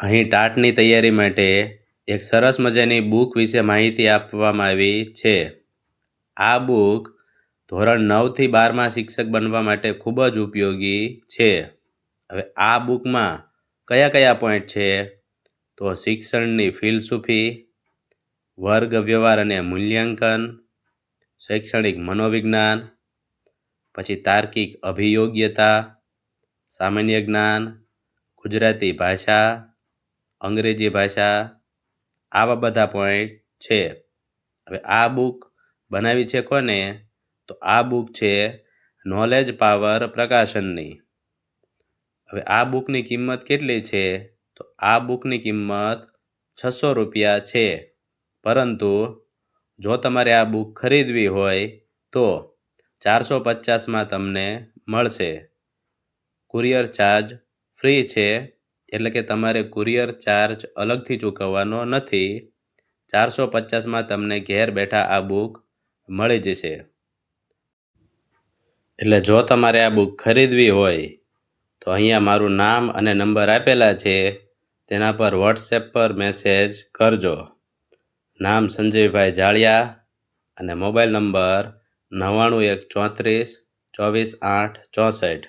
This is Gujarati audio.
અહીં ટાટની તૈયારી માટે એક સરસ મજાની બુક વિશે માહિતી આપવામાં આવી છે. આ બુક ધોરણ નવથી બારમાં શિક્ષક બનવા માટે ખૂબ જ ઉપયોગી છે. હવે આ બુકમાં કયા કયા પોઈન્ટ છે? તો શિક્ષણની ફિલસૂફી, વર્ગ વ્યવહાર અને મૂલ્યાંકન, શૈક્ષણિક મનોવિજ્ઞાન, પછી તાર્કિક અભિયોગ્યતા, સામાન્ય જ્ઞાન, ગુજરાતી ભાષા અંગ્રેજી ભાષા આવા બધા પોઈન્ટ છે. હવે આ બુક બનાવી છે કોને? તો આ બુક છે નોલેજ પાવર પ્રકાશનની. હવે આ બુકની કિંમત કેટલી છે? તો આ બુકની કિંમત છસો રૂપિયા છે. પરંતુ જો તમારે આ બુક ખરીદવી હોય તો ચારસો પચાસમાં તમને મળશે. કુરિયર ચાર્જ ફ્રી છે. એટલે કે તમારે કુરિયર ચાર્જ અલગથી ચૂકવવાનો નથી. ચારસો પચાસમાં તમને ઘેર બેઠા આ બુક મળી જશે. એટલે જો તમારે આ બુક ખરીદવી હોય, તો અહીંયા મારું નામ અને નંબર આપેલા છે. તેના પર વોટ્સએપ પર મેસેજ કરજો. નામ સંજયભાઈ જાળિયા અને મોબાઈલ નંબર નવ્વાણું એક ચોત્રીસ ચોવીસ આઠ ચોસઠ.